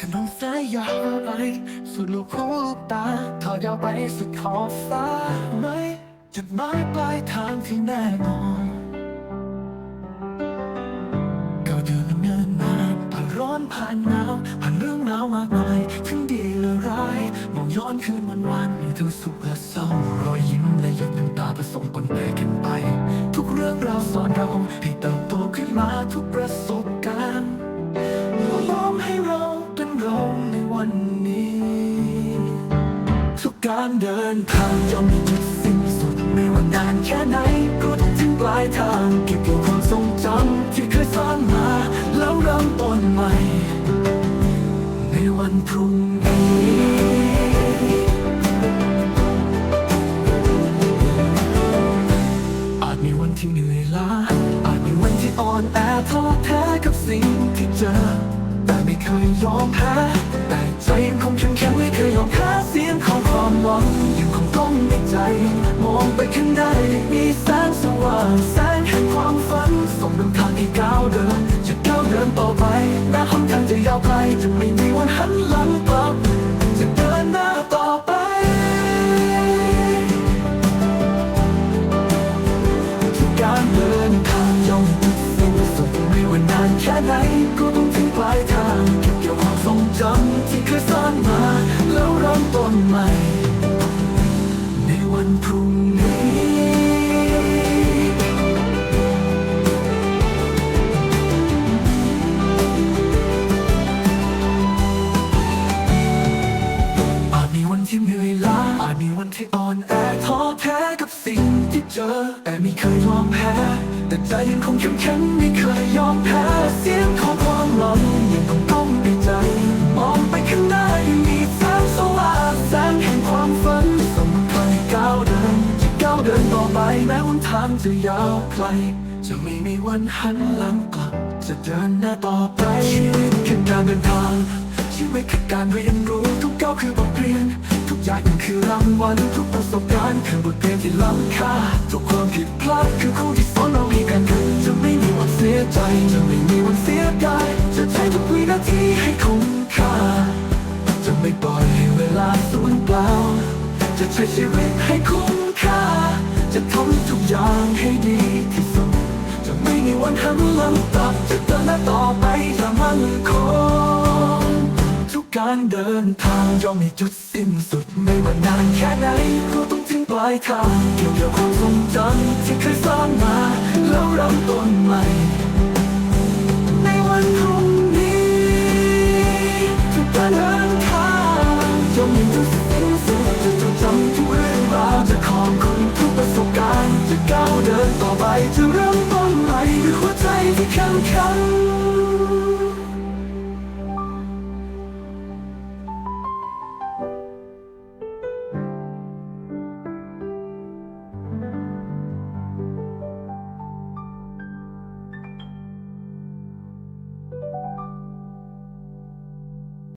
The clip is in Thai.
ถนนสายยาวไปสุดลูกหูลูกตาทอดยาวไปสุดขอบฟ้าไม่จุดหมายปลายทางที่แน่นอนก็เดินเนินนาผ่านร้อนผ่านหนาวผ่านเรื่องราวมากมายทั้งดีและร้ายมองย้อนคืนวันวานมีทั้งสุขและเศร้ารอยยิ้มและหยดน้ำตาผสมปนเปกันไป ทุกเรื่องราวสอนเราให้เติบโตขึ้นมาทุก การเดินทางย่อมมีจุดสิ้นสุด ไม่ว่านานแค่ไหนก็ต้องถึงปลายทางเก็บเกี่ยวความทรงจำที่เคยสร้างมา แล้วเริ่มต้นใหม่ ในวันพรุ่งนี้อาจมีวันที่เหนื่อยล้าอาจมีวันที่อ่อนแอท้อแท้กับสิ่งที่เจอ แต่ไม่เคยยอมแพ้ แต่ใจยังคงเข้มแข็งไม่เคยยอมแพ้สียงของ ความหวังยังคงต้องในใจ มองไปข้างหน้ายังมีแสงสว่างแสงแห่งความฝันส่งนำทางให้ก้าวเดิน ที่อ่อนแอท้อแท้กับสิ่งที่เจอ แต่ไม่เคยยอมแพ้ แต่ใจยังคงเข้มแข็งไม่เคยยอมแพ้ เสียงของความหลังยังคงต้องในใจ มองไปข้างหน้ายังมีแสงสว่างแสงแห่งความฝันส่งพลังให้ก้าวเดินจะก้าวเดินต่อไปแม้วันทางจะยาวไกล จะไม่มีวันหันหลังกลับ จะเดินหน้าต่อไปชีวิตคือการเดินทางชีวิตคือการเรียนรู้ทุกก้าวคือบทเรียน ทุกอย่างมันคือรางวัลทุกประสบการณ์คือบทเรียนที่ล้ำค่าทุกความผิดพลาดคือครูที่สอนเราให้กันขึ้นจะไม่มีวันเสียใจ จะไม่มีวันเสียดายจะใช้ทุกวินาทีให้คุ้มค่า จะไม่ปล่อยให้เวลาสูญเปล่า จะใช้ชีวิตให้คุ้มค่า จะทำทุกอย่างให้ดีที่สุด จะไม่มีวันหันหลังกลับจะเดินหน้าต่อไปอย่างมั่นคง การเดินทางย่อมมีจุดสิ้นสุดไม่ว่านานแค่ไหนก็ต้องถึงปลายทางเกี่ยวกับความทรงจำที่เคยสร้างมาแล้วเริ่มต้นใหม่ในวันพรุ่งนี้ทุกการเดินทางย่อมมีจุดสิ้นสุดจะจดจำทุกเรื่องราวจะขอบคุณทุกประสบการณ์จะก้าวเดินต่อไปจะเริ่มต้นใหม่ด้วยหัวใจที่เข้มแข็ง